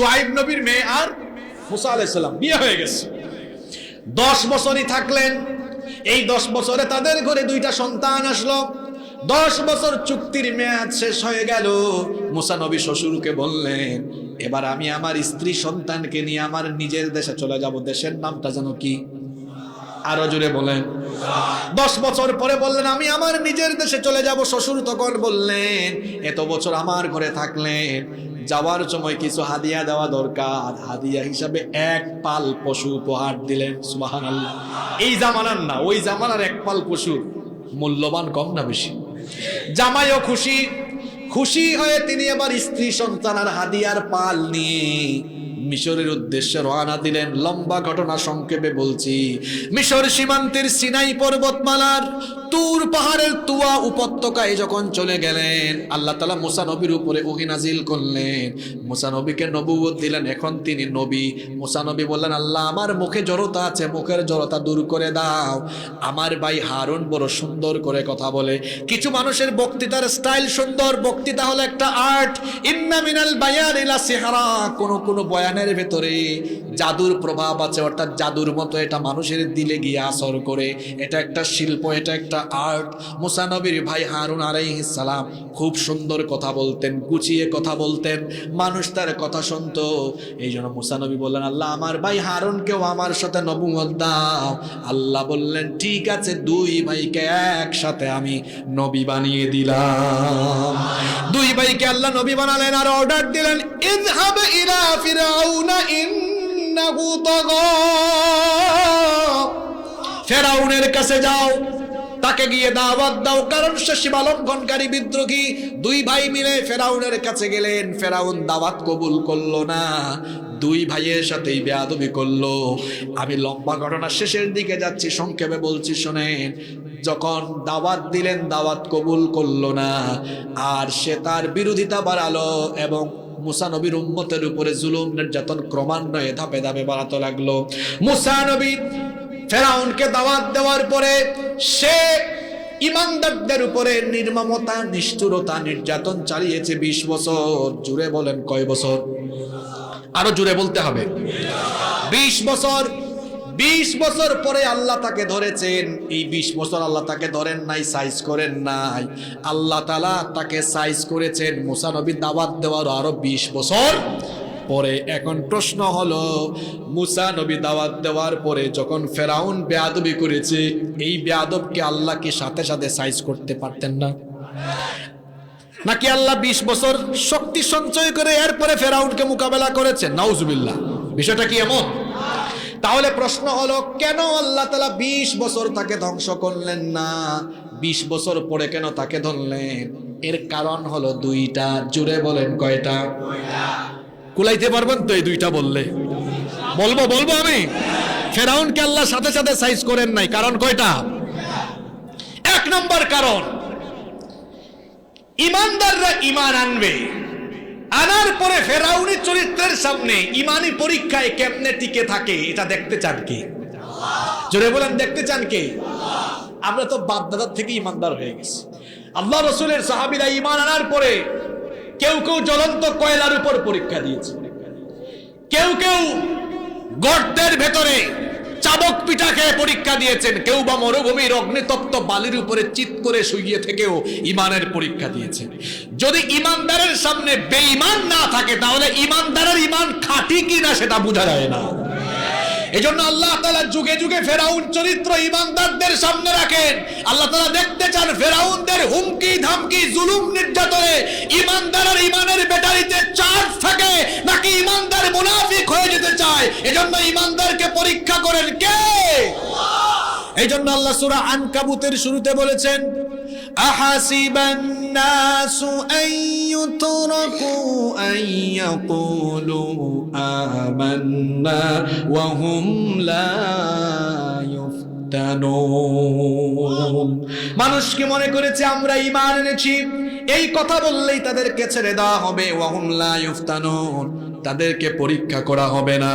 সোহাইব নবীর মেয়ে আর মুসা আলাইসাল্লাম বিয়ে হয়ে গেছে। দশ বছরই থাকলেন। এই দশ বছরে তাদের ঘরে দুইটা সন্তান আসলো। দশ বছর চুক্তির মেয়াদ শেষ হয়ে গেল। মুসা নবী শ্বশুরকে বললেন, এবার আমি আমার স্ত্রী সন্তানকে নিয়ে আমার নিজের দেশে চলে যাব। দেশের নামটা যেন কি? আরও জোরে বলেন। দশ বছর পরে বললেন, আমি আমার নিজের দেশে চলে যাব। শ্বশুর তখন বললেন, এত বছর আমার ঘরে থাকলেন। যাওয়ার সময় কিছু হাদিয়া দেওয়া দরকার। হাদিয়া হিসাবে এক পাল পশু উপহার দিলেন সুবাহান আল্লাহ এই জামানার না, ওই জামানার এক পাল পশু মূল্যবান কম না বেশি? জামাইও খুশি। খুশি হয়ে তিনি আবার স্ত্রী সন্তান আর হাদিয়ার পাল নিয়ে মিশরের উদ্দেশ্যে রওনা দিলেন। লম্বা ঘটনা সংক্ষেপে বলছি। মিশর সীমান্তের সিনাই পর্বতমালার তুর পাহাড়ের তুয়া উপত্যকায় যখন চলে গেলেন, আল্লাহ তালা মুসা নবীর উপরে ওহি নাজিল করলেন। মুসা নবীকে নবুয়ত দিলেন, এখন তিনি নবী। মুসা নবী বললেন, আল্লাহ, আমার মুখে জড়তা আছে, মুখের জড়তা দূর করে দাও। আমার ভাই হারুন বড় সুন্দর করে কথা বলে। কিছু মানুষের বক্তৃতার স্টাইল সুন্দর, বক্তৃতা হলো একটা আর্ট। ইন্না মিনাল বায়ান ইলা সিহারা। কোন কোন বয়ানের ভেতরে জাদুর প্রভাব আছে, অর্থাৎ জাদুর মতো এটা মানুষের দিলে গিয়ে আসর করে। এটা একটা শিল্প, এটা একটা আর্ট। মুসানবীর ভাই হারুন সালাম খুব সুন্দর কথা বলতেন, গুছিয়ে কথা বলতেন, মানুষ তার কথা শুনতো। এই জন্য মুসানবী বললেন, আল্লাহ, আমার ভাই হারুনকেও আমার সাথে নবুমত দাও। আল্লাহ বললেন, ঠিক আছে, দুই ভাইকে একসাথে আমি নবী বানিয়ে দিলাম। দুই ভাইকে আল্লাহ নবী বানালেন আর অর্ডার দিলেন, ইযহাব ইলা ফিরাউনা। ফেরাউনের কাছে যাও, তাকে গিয়ে দাওয়াত দাও, কারণ সে সীমালঙ্ঘনকারী বিদ্রোহী দুই ভাই মিলে ফেরাউনের কাছে গেলেন। ফেরাউন দাওয়াত কবুল করল না, দুই ভাইয়ের সাথেই বেয়াদবি করল। আমি লম্বা ঘটনা শেষের দিকে যাচ্ছি, সংক্ষেপে বলছি, শোনেন, যখন দাওয়াত দিলেন, দাওয়াত কবুল করল না, আর সে তার বিরোধিতা বাড়ালো এবং মুসা নবীর উম্মতের উপরে জুলুম, নির্যাতন, ক্রমান্বয়ে ধাপে ধাপে বাড়াতে লাগল। মুসানবী ফেরাউনকে দাওয়াত দেওয়ার পরে সে ইমানদারদের উপরে নির্মমতা, নিষ্ঠুরতা, নির্যাতন চালিয়েছে বিশ বছর। জুড়ে বলেন কয় বছর? আরও জুড়ে বলতে হবে। বিশ বছর বিশ বছর পরে আল্লাহ তাকে ধরেছেন। এই বিশ বছর আল্লাহ তাকে ধরেন নাই সাইজ করেন নাই। আল্লাহ তালা তাকে সাইজ করেছেন। মুসানবী দাওয়াত দেওয়ার আরও বিশ বছর পরে। এখন প্রশ্ন হলো, মুসা নবী দাওয়াত দেওয়ার পরে যখন ফেরাউন বেয়াদবি করেছে, এই বেয়াদবকে আল্লাহ কি সাথে সাথে সাইজ করতে পারতেন না? নাকি আল্লাহ বিশ বছর শক্তি সঞ্চয় করে এরপরে ফেরাউনকে মোকাবেলা করেছেন? নাউজুবিল্লাহ। বিষয়টা কি এমন? তাহলে প্রশ্ন হলো, কেন আল্লাহ তালা বিশ বছর তাকে ধ্বংস করলেন না? বিশ বছর পরে কেন তাকে ধরলেন? এর কারণ হলো দুইটা। জুড়ে বলেন কয়টা? কুলাইতে পারবেন তো এই দুইটা বললে? বলব বলব আমি। ফেরাউনকে আল্লাহ সাথে সাথে সাইজ করেন নাই। কারণ কয়টা? এক নম্বর কারণ, ইমানদাররা ইমান আনবে। আনার পরে ফেরাউনি চরিত্রের সামনে ইমানি পরীক্ষায় কেমনে টিকে থাকে, এটা দেখতে চান কি? জোরে বলেন, দেখতে চান কে? আমরা তো বাপদাদার থেকে ইমানদার হয়ে গেছি। আল্লাহ রসুলের সাহাবিরা ইমান আনার পরে কেউ কেউ জ্বলন্ত কয়লার উপর পরীক্ষা দিয়েছে। কেউ কেউ গর্তের ভেতরে চাবক পিঠা খেয়ে পরীক্ষা দিয়েছেন। কেউ বা মরুভূমির অগ্নিতপ্ত বালির উপরে চিত করে শুইয়ে থেকেও ইমানের পরীক্ষা দিয়েছেন। যদি ইমানদারের সামনে বেঈমান না থাকে, তাহলে ইমানদারের ইমান খাঁটি কিনা সেটা বোঝা যায় না। এজন্য আল্লাহ তালা যুগে যুগে ফেরাউন চরিত্র ইমানদারদের সামনে রাখেন আল্লাহ তালা দেখতে চান ফেরাউনদের হুমকি ধামকি জুলুম নির্যাতনে ইমানদার আর ইমানের ব্যাটারিতে চার্জ থাকে নাকি ইমানদার মুনাফিক হয়ে যেতে চায় এজন্য ইমানদারকে পরীক্ষা করেন কে এই জন্য আল্লাহ সুরা আনকাবুতের শুরুতে বলেছেন أحسب الناس أن يتركوا أن يقولوا آمنا وهم لا يفتنون মানুষ কি মনে করেছে আমরা ঈমান এনেছি এই কথা বললেই তাদেরকে ছেড়ে দেওয়া হবে ওয়াহুম লা ইফতানুন তাদেরকে পরীক্ষা করা হবে না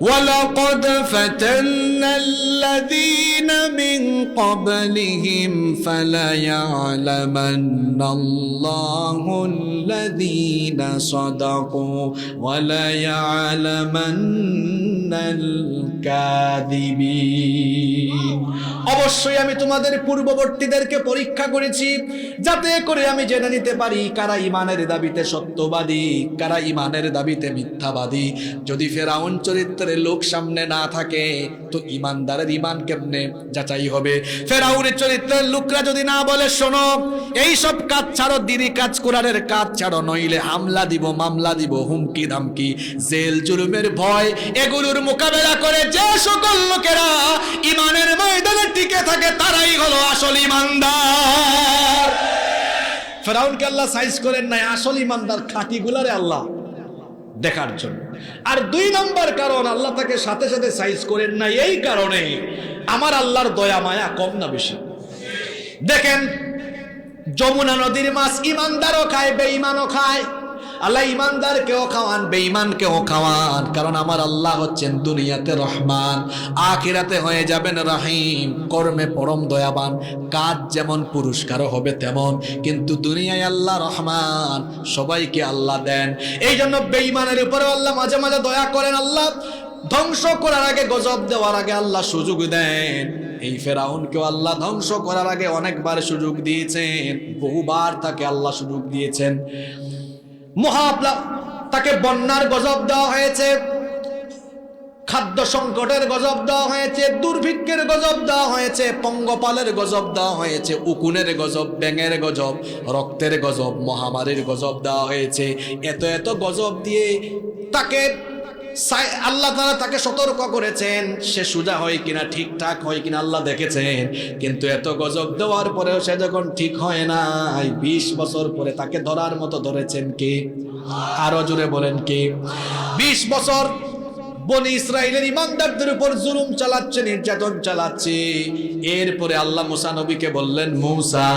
ولقد فتنا الذين من قبلهم فليعلمن الله الذين صدقوا وليعلمن الكاذبين অবশ্যই আমি তোমাদের পূর্ববর্তীদেরকে পরীক্ষা করেছি যাতে করে আমি জেনে নিতে পারি কারা ইমানের দাবিতে সত্যবাদী কারা ইমানের দাবিতে মিথ্যাবাদী যদি ফেরাউন চরিত্রের লোক সামনে না থাকে, তো ইমানদারের ইমান কেমনে যাচাই হবে? ফেরাউনের চরিত্রের লোকরা যদি না বলে, শোনো এই সব কাজ ছাড়ো দিনই কাজ কোরআনের কাজ ছাড়ো, নইলে হামলা দিব, মামলা দিব, হুমকি ধামকি, জেল, জুলুমের ভয়, এগুলোর মোকাবেলা করে যে সকল লোকেরা ইমানের ময়দানে টিকে থাকে, তারাই হলো আসল ইমানদার ফেরাউনকে আল্লাহ সাইজ করেন নাই, আসল ইমানদার খাঁটিগুলারে আল্লাহ দেখার জন্য। আর দুই নম্বর কারণ, আল্লাহ তাকে সাথে সাথে সাইজ করেন না, এই কারণে আমার আল্লাহর দয়া মায়া কম না বেশি। দেখেন, যমুনা নদীর মাছ ইমানদারও খায়, বেঈমানও খায়। আল্লাহ ইমানদার কেও খাওয়ান বেঈমান কেও খাওয়ান। কারণ আমার আল্লাহ হচ্ছেন দুনিয়াতে রহমান, আখিরাতে হয়ে যাবেন রাহিম, কর্মে পরম দয়াবান, কাজ যেমন পুরস্কারও হবে তেমন। কিন্তু দুনিয়ায় আল্লাহ রহমান, সবাইকে আল্লাহ দেন। এই জন্য বেঈমানের উপরে আল্লাহ মাঝে মাঝে দয়া করেন, আল্লাহ ধ্বংস করার আগে গজব দেওয়ার আগে আল্লাহ সুযোগ দেন। এই ফেরাউনকেও আল্লাহ ধ্বংস করার আগে অনেকবার সুযোগ দিয়েছেন, বহুবার তাকে আল্লাহ সুযোগ দিয়েছেন। মহাপ্লা তাকে বন্যার গজব দেওয়া হয়েছে। খাদ্য সংকটের গজব দেওয়া হয়েছে। দুর্ভিক্ষের গজব দেওয়া হয়েছে। পঙ্গপালের গজব দেওয়া হয়েছে। উকুনের গজব, ব্যাঙের গজব, রক্তের গজব, মহামারীর গজব দেওয়া হয়েছে। এত এত গজব দিয়ে তাকে আল্লাহ তারা তাকে সতর্ক করেছেন, সে সুজা হয় কিনা, ঠিকঠাক হয় কিনা আল্লাহ দেখেছেন, কিন্তু এত গজব দেওয়ার পরেও সে যখন ঠিক হয় নাই, বিশ বছর পরে তাকে ধরার মতো ধরেছেন কে? আরও জুড়ে বলেন কে? বিশ বছর বনি ইসরায়েলের ইমানদারদের উপর জুলুম চালাচ্ছে, নির্যাতন চালাচ্ছে। এরপরে আল্লাহ মুসা নবীকে বললেন, মৌসা,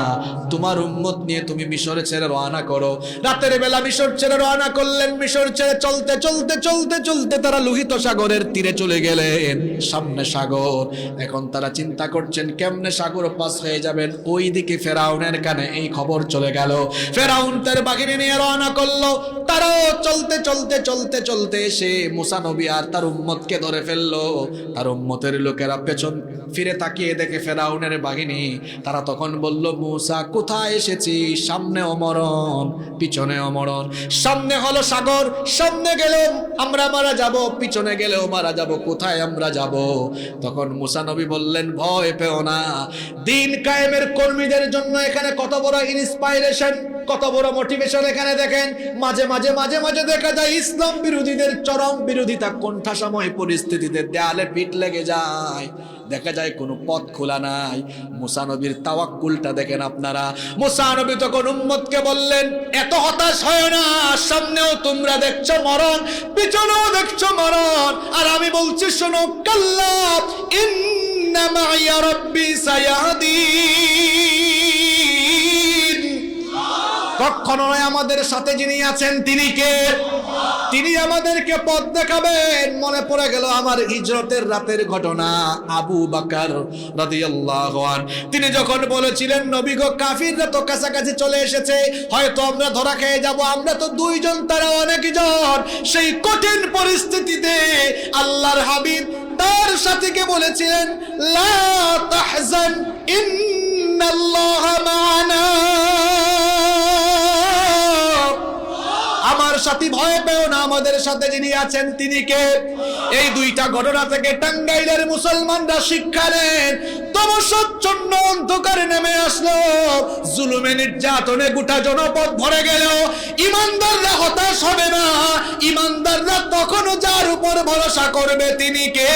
তোমার উম্মত নিয়ে তুমি মিশরে ছেড়ে রওনা করো। রাতের বেলা মিশর ছেড়ে রওনা করলেন। মিশর ছেড়ে চলতে চলতে চলতে চলতে তারা লোহিত সাগরের তীরে চলে গেলেন, সামনে সাগর। এখন তারা চিন্তা করছেন, কেমনে সাগর পাস হয়ে যাবেন? ওই দিকে ফেরাউনের কানে এই খবর চলে গেল। ফেরাউন তার বাহিনী নিয়ে রওনা করল। তারাও চলতে চলতে চলতে চলতে এসে মুসা নবী আর তার উম্মতকে ধরে ফেলল। তার উম্মতের লোকেরা পেছন ফিরে তাকিয়ে দেখে ফেরাউনের বাহিনী। তারা তখন বলল, মুসা, কোথায় এসেছি সামনে অমরণ, পিছনে অমরণ। সামনে হলো সাগর, সামনে গেলেও আমরা মারা যাব, পিছনে গেলেও মারা যাব, কোথায় আমরা যাব? তখন মুসা নবী বললেন, ভয় পেও না। দিন কায়েমের কর্মীদের জন্য এখানে কত বড় ইন্সপাইরেশন কত বড় মোটিভেশন এখানে দেখেন? মাঝে মাঝে মাঝে মাঝে দেখা যায় ইসলাম বিরোধীদের চরম বিরোধিতা কোণঠাসাময় পরিস্থিতিতে দেয়ালে পিঠ লেগে যায়। দেখা যায় কোনো পথ খোলা নাই। মুসানবীর তাওয়াক্কুলটা দেখেন আপনারা। মুসানবী তখন উম্মতকে বললেন, এত হতাশ হয় না, সামনেও তোমরা দেখছ মরণ, পিছনেও দেখছ মরণ। আর আমি বলছি, শোনো, কাল্লা ইন্না মাইয়া রব্বি সায়াহদিন কখনো আমাদের সাথে যিনি আছেন, তিনি কে? তিনি আমাদেরকে পথ দেখাবেন। মনে পড়ে গেল আমার হিজরতের রাতের ঘটনা, আবু বাকার রাদিয়াল্লাহু আন তিনি যখন বলেছিলেন, নবী গো, কাফিররা তো কাছাকাছি চলে এসেছে, হয়তো আমরা ধরা খেয়ে যাব, আমরা তো দুইজন, তারা অনেকজন। সেই কঠিন পরিস্থিতিতে আল্লাহর হাবিব তার সাথীকে বলেছিলেন, লা তাহজান, ইন্নাল্লাহ মা'ানা সাথী ভয় পেও না, আমাদের সাথে যিনি আছেন তিনি কে? এই দুইটা ঘটনা থেকে টাঙ্গাইলের মুসলমানরা শিক্ষা নেন। তমসচ্ছন্ন অন্ধকারে নেমে আসলো। জুলুমে নির্যাতনে গোটা জনপদ ভরে গেল। ইমানদাররা হতাশ হবে না। ইমানদাররা তখনও যার উপর ভরসা করবে তিনি কে?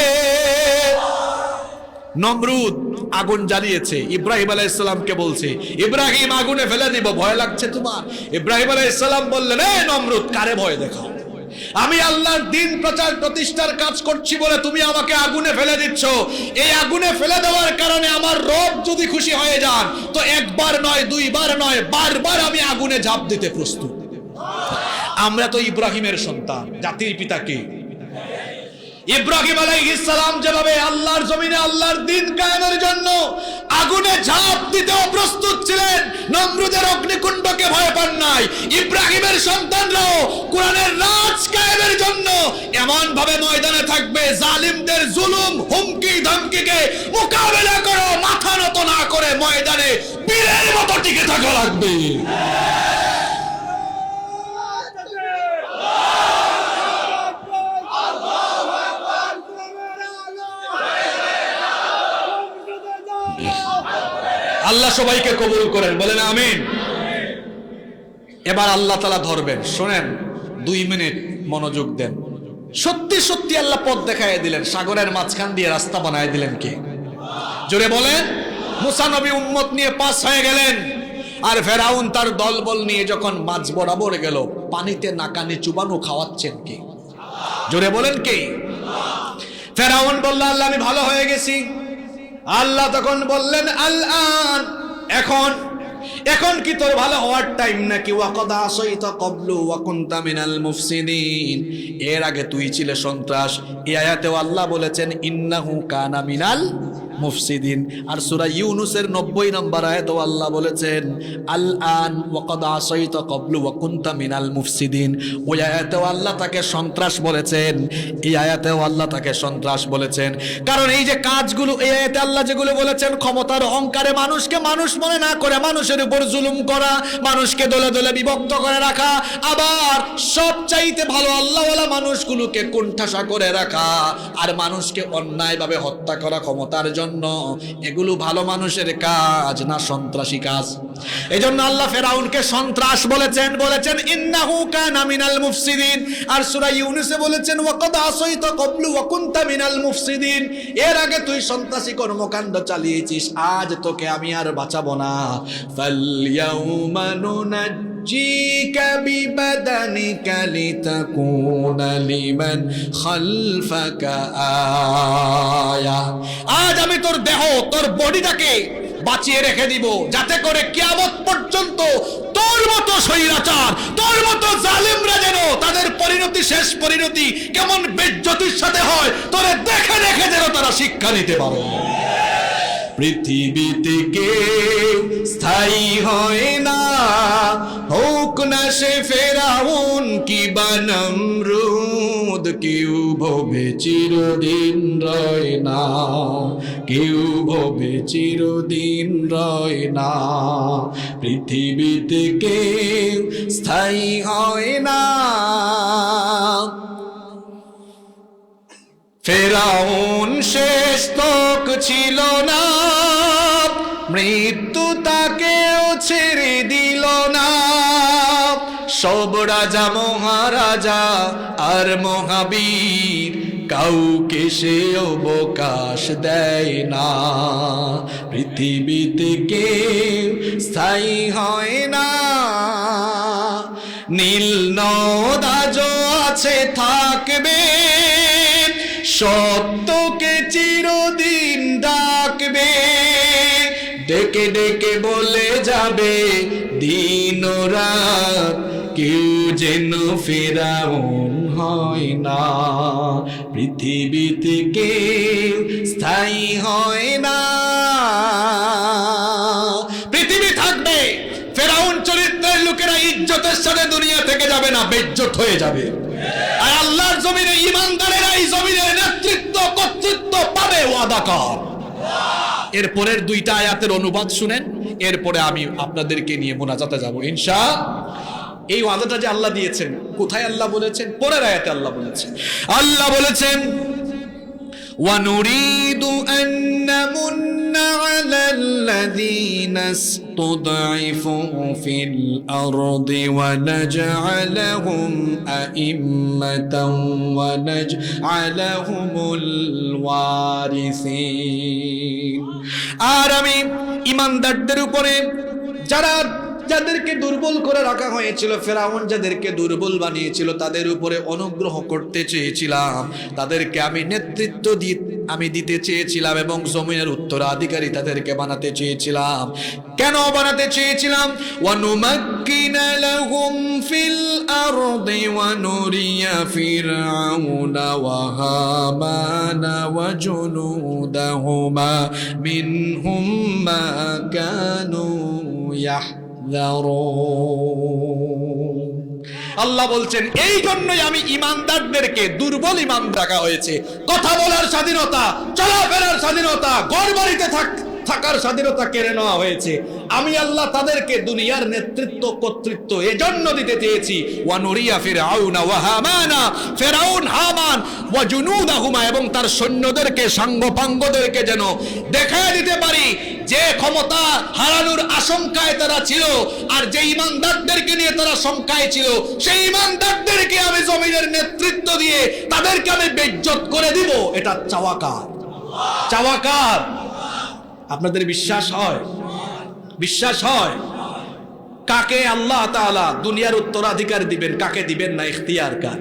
নমরুদ আগুন জ্বালিয়েছে, ইব্রাহিম আলাইসাল্লামকে বলছে, ইব্রাহিম আগুনে ফেলে দিব, ভয় লাগছে তোমার? ইব্রাহিম আলাইসাল্লাম বললেন, এই নমরুদ, কারে ভয় দেখাও? আমি আল্লাহর দিন প্রচার প্রতিষ্ঠার কাজ করছি বলে তুমি আমাকে আগুনে ফেলে দিচ্ছ। এই আগুনে ফেলে দেওয়ার কারণে আমার রব যদি খুশি হয়ে যান, তো একবার নয়, দুইবার নয়, বারবার আমি আগুনে ঝাঁপ দিতে প্রস্তুত। আমরা তো ইব্রাহিমের সন্তান, জাতির পিতাকে। ইব্রাহিম আলাইহিস সালাম যেভাবে আল্লাহর জমিনে আল্লাহর দিন কায়েমের জন্য আগুনে ঝাঁপ দিতেও প্রস্তুত ছিলেন, নমরুদের অগ্নিকুণ্ডকে ভয় পান নাই। ইব্রাহিমের সন্তানরাও কোরআনের রাজ কায়েমের জন্য এমন ভাবে ময়দানে থাকবে, জালিমদের জুলুম, হুমকি, ধমকিকে মোকাবেলা করো, মাথা নত না করে ময়দানে বীরের মতো টিকে থাকা লাগবে। আল্লাহ সবাইকে কবুল করেন, বলেন আমিন। এবার আল্লাহ তালা ধরবেন। শোনেন, দুই মিনিট মনোযোগ দেন। সত্যি সত্যি আল্লাহ পথ দেখায় দিলেন, সাগরের মাঝখান দিয়ে রাস্তা বানায় দিলেন কে? জোরে বলেন, মুসা নবী উম্মত নিয়ে পাস হয়ে গেলেন, আর ফেরাউন তার দলবল নিয়ে যখন মাঝ বরাবর গেল, পানিতে নাকানি চুবানো খাওয়াচ্ছেন কে? জোরে বলেন কে? ফেরাউন বলল, আল্লাহ, আমি ভালো হয়ে গেছি। আল্লাহ তখন বললেন আল্লাহ এখন এখন কি তোর ভালো হওয়ার টাইম নাকি? ওয়াকদা আসইতা কবলু ওয়া কুনতা মিনাল মুফসিদিন। এর আগে তুই ছিলে সন্ত্রাস। এই আয়াতেও আল্লাহ বলেছেন, ইন্নাহু কানা মিনাল মুফসিদিন। আর সূরা ইউনুসের 90 নম্বর আয়াতেও আল্লাহ বলেছেন আল আন ওয়াকদ আসইতা কবলু ওয়া কুনতা মিনাল মুফসিদিন। ওই আয়াতেও আল্লাহ তাকে সন্ত্রাস বলেছেন। এই আয়াতেও আল্লাহ তাকে সন্ত্রাস বলেছেন। কারণ এই যে কাজগুলো, এই আয়াতে আল্লাহ যেগুলো বলেছেন, ক্ষমতার অহংকারে মানুষকে মানুষ মনে না করে মানুষের উপর জুলুম করা, মানুষকে দলে দলে বিভক্ত করে রাখা, আবার সব চাইতে ভালো আল্লাহওয়ালা মানুষগুলোকে কুণ্ঠাসা করে রাখা, আর মানুষকে অন্যায়ভাবে হত্যা করা ক্ষমতার জন্য এগুলো ভালো মানুষের কাজ, না সন্ত্রাসী কাজ। এই জন্য আল্লাহ ফেরাউনকে সন্ত্রাস বলেছেন বলেছেন, ইন্নাহু কানা মিনাল মুফসিদিন। আর সূরা ইউনুসে বলেছেন, ওয়াকাদ আসাইতা ক্বাবলু ওয়া কুনতা মিনাল মুফসিদিন। এর আগে তুই সন্ত্রাসী কর্মকাণ্ড চালিয়েছিস, আজ তোকে আমি আর বাঁচাবো না। ফালইয়াউমা নুনাজ্জিকা বিবাদানিকা লিতাকুনা লিমান খালফাকা আয়া আজ আমি তোর দেহ, তোর বডিটাকে বাঁচিয়ে রেখে দিব, যাতে করে কিয়ামত পর্যন্ত তোর মতো স্বৈরাচার, তোর মতো জালিমরা যেন তাদের পরিণতি, শেষ পরিণতি কেমন বেজ্জতির সাথে হয়, তোরে দেখে দেখে যেন তারা শিক্ষা নিতে পারে। পৃথিবীতে কেউ স্থায়ী হয় না। হোক না সে ফেরাউন কি বানমরুদ কেউ ভবে চিরদিন রয় না। কেউ ভবে চিরদিন রয় না। পৃথিবীতে কেউ স্থায়ী হয় না। ফেরাউন শেষ তক ছিল না। মৃত্যু তাকেও ছেড়ে দিল না। সব রাজা, মহারাজা আর মহাবীর কাউকে সে অবকাশ দেয় না। পৃথিবীতে কেউ স্থায়ী হয় না। নীল নদ আজও আছে, থাকবে। সত্যকে চিরদিন ডাকবে, ডেকে ডেকে বলে যাবে, দিন রাত কেউ যেন ফেরাউন হয় না। পৃথিবীতে কেউ স্থায়ী হয় না। পৃথিবী থাকবে, ফেরাউন চরিত্রের লোকেরা ইজ্জতের সাথে দুনিয়া থেকে যাবে না, বেজ্জত হয়ে যাবে। আর আল্লাহর জমিনে, ইমানদারেরা এই জমিনের নেতৃত্ব কর্তৃত্ব পাবে ওয়াদা কর এরপরের দুইটা আয়াতের অনুবাদ শুনেন এরপরে আমি আপনাদেরকে নিয়ে মোনাজাতে যাব ইনশা এই ওয়াদাটা যে আল্লাহ দিয়েছেন কোথায় আল্লাহ বলেছেন পরের আয়াতে আল্লাহ বলেছেন আল্লাহ বলেছেন ونريد أن نمن على الذين استضعفوا في الأرض ونجعلهم أئمة ونجعلهم الوارثين আর আমি ইমানদারদের উপরে যারা যাদেরকে দুর্বল করে রাখা হয়েছিল, ফেরাউন যাদেরকে দুর্বল বানিয়েছিল, তাদের উপরে অনুগ্রহ করতে চেয়েছিলাম। তাদেরকে আমি নেতৃত্ব দি, আমি দিতে চেয়েছিলাম এবং জমিনের উত্তরাধিকারী তাদেরকে বানাতে চেয়েছিলাম। কেন বানাতে চেয়েছিলাম? ওয়ানুমাক্কিন লাহুম ফিল আরদি ওয়ানুরিয়া ফিরআউনা ওয়া হামানা ওয়া জুনুদাহুমা মিনহুম মা কানু ইয়া আল্লাহ বলছেন, এই জন্যই আমি ইমানদারদেরকে দুর্বল ইমান রাখা হয়েছে। কথা বলার স্বাধীনতা, চলাফেরার স্বাধীনতা ঘর বাড়িতে থাক, থাকার স্বাধীনতা কেড়ে নেওয়া হয়েছে। আমি আল্লাহ তাদেরকে দুনিয়ার নেতৃত্ব, কর্তৃত্ব এজন্য দিতে চেয়েছি। ওয়ানুরিয়া ফিরআউনা ওয়া হামানা। ফিরআউন, হামান ওয়া এবং তার সৈন্যদেরকে, সাঙ্গপাঙ্গদেরকে যেন দেখায় দিতে পারি। যে ক্ষমতা হারানোর আশঙ্কায় তারা ছিল আর যে ইমানদারদেরকে নিয়ে তারা শঙ্কায় ছিল, সেই ইমানদারদেরকে আমি জমিনের নেতৃত্ব দিয়ে তাদেরকে আমি বেজ্জত করে দিব। এটা চাওয়াকার চাওয়াকার আপনাদের বিশ্বাস হয়? বিশ্বাস হয়? কাকে আল্লাহ তাআলা দুনিয়ার উত্তরাধিকার দিবেন, কাকে দিবেন না ইখতিয়ার কার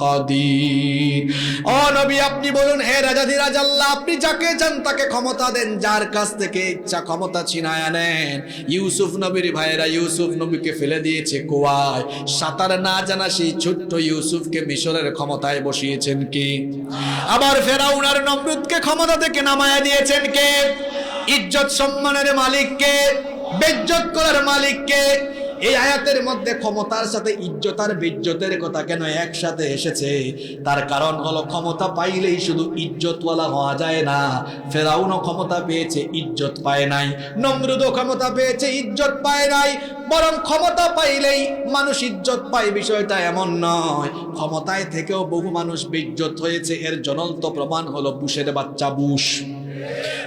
কাদির। ও নবী, আপনি বলুন, হে রাজা ধীরাজ আল্লাহ আপনি যাকে চান তাকে ক্ষমতা দেন, যার কাছ থেকে ইচ্ছা ক্ষমতা ছিনায় ইউসুফ নবীর ভাইয়েরা, ইউসুফ নবীকে ফেলে দিয়েছে কুয়ায়। সাঁতার না জানা সেই ছোট্ট ইউসুফকে মিশরের ক্ষমতায় বসিয়েছেন কি? আবার ফেরাউনার নমরুদকে ক্ষমতা থেকে নামায়া দিয়েছেন কে? ইজ্জত সম্মানের মালিককে, বেজ্জত করার মালিককে এই আয়াতের মধ্যে ক্ষমতার সাথে ইজ্জত আর বিজ্জতের কথা কেন একসাথে এসেছে? তার কারণ হলো ক্ষমতা পাইলেই শুধু ইজ্জতওয়ালা হওয়া যায় না। ফেরাউনও ক্ষমতা পেয়েছে, ইজ্জত পায় নাই। নমরুদও ক্ষমতা পেয়েছে, ইজ্জত পায় নাই। বরং ক্ষমতা পাইলেই মানুষ ইজ্জত পায় বিষয়টা এমন নয়। ক্ষমতায় থেকেও বহু মানুষ বেজ্জত হয়েছে। এর জ্বলন্ত প্রমাণ হলো বুশের বাচ্চা বুশ।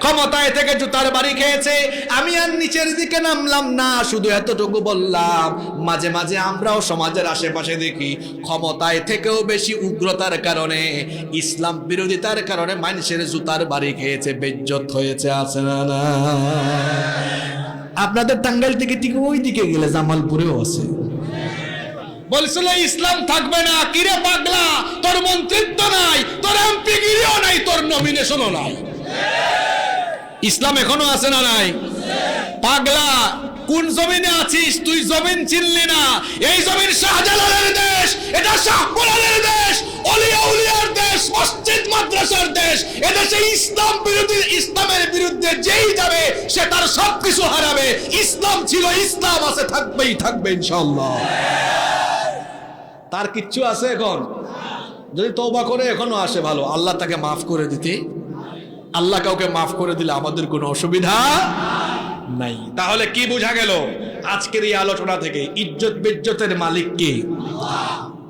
ক্ষমতায় থেকে জুতার বাড়ি খেয়েছে। আমি আর নিচের দিকে নামলাম না, শুধু এতটুকু বললাম, মাঝে মাঝে আমরাও সমাজের আশেপাশে দেখি, ক্ষমতায় থেকেও বেশি উগ্রতার কারণে, ইসলাম বিরোধিতার কারণে মানুষের জুতার বাড়ি খেয়েছে, বেজ্জত হয়েছে, আছে না না। আপনাদের টাঙ্গাইল থেকে ঠিক ওই দিকে গেলে জামালপুরেও আছে। বলছিল, ইসলাম থাকবে না, কিরে পাগলা? তোর মন্ত্রিত্ব নাই, তোর এমপি গিরিও নাই, তোর নমিনেশনও নাই। ইসলাম এখনও আছে না নাই? পাগলা, কোন জমিনে আছিস? তুই জমিন চিনলি না। এই জমিন শাহজালালের দেশ, এটা শাহপুরানের দেশ অলিয়া উলিয়ার দেশ, মসজিদ, মাদ্রাসার দেশ। এদেশে ইসলাম বিরোধী, ইসলামের বিরুদ্ধে যেই যাবে, সে তার সবকিছু হারাবে। ইসলাম ছিল ইসলাম, আছে, থাকবেই, থাকবে, ইনশাআল্লাহ। তার কিচ্ছু আছে এখন? যদি তওবা করে এখনও আসে ভালো। আল্লাহ তাকে মাফ করে দিতে। আল্লাহ কাউকে মাফ করে দিলে আমাদের কোনো অসুবিধা নাই। তাহলে কি বোঝা গেল? আজকের এই আলোচনা থেকে ইজ্জত বিজ্জতের মালিক কে?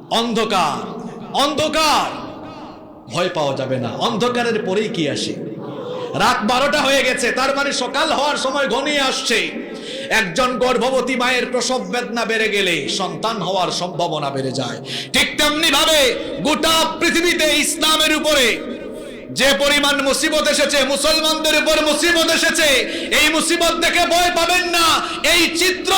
অন্ধকার। অন্ধকার। ভয় পাওয়া যাবে না। অন্ধকারের পরেই কি আসে? রাত বারোটা হয়ে গেছে, তার মানে সকাল হওয়ার সময় ঘনিয়ে আসছে। একজন গর্ভবতী মায়ের প্রসব বেদনা বেড়ে গেলে সন্তান হওয়ার সম্ভাবনা বেড়ে যায়। ঠিক তেমনি ভাবে গোটা পৃথিবীতে ইসলামের উপরে যে পরিমাণ মুসিবত এসেছে, মুসলমানদের উপর মুসিবত এসেছে, এই মুসিবত দেখে ভয় পাবেন না। এই চিত্র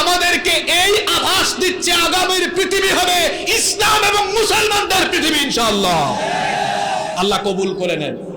আমাদেরকে এই আভাস দিচ্ছে, আগামীর পৃথিবী হবে ইসলাম এবং মুসলমানদের পৃথিবী, ইনশাআল্লাহ। আল্লাহ কবুল করে নেন।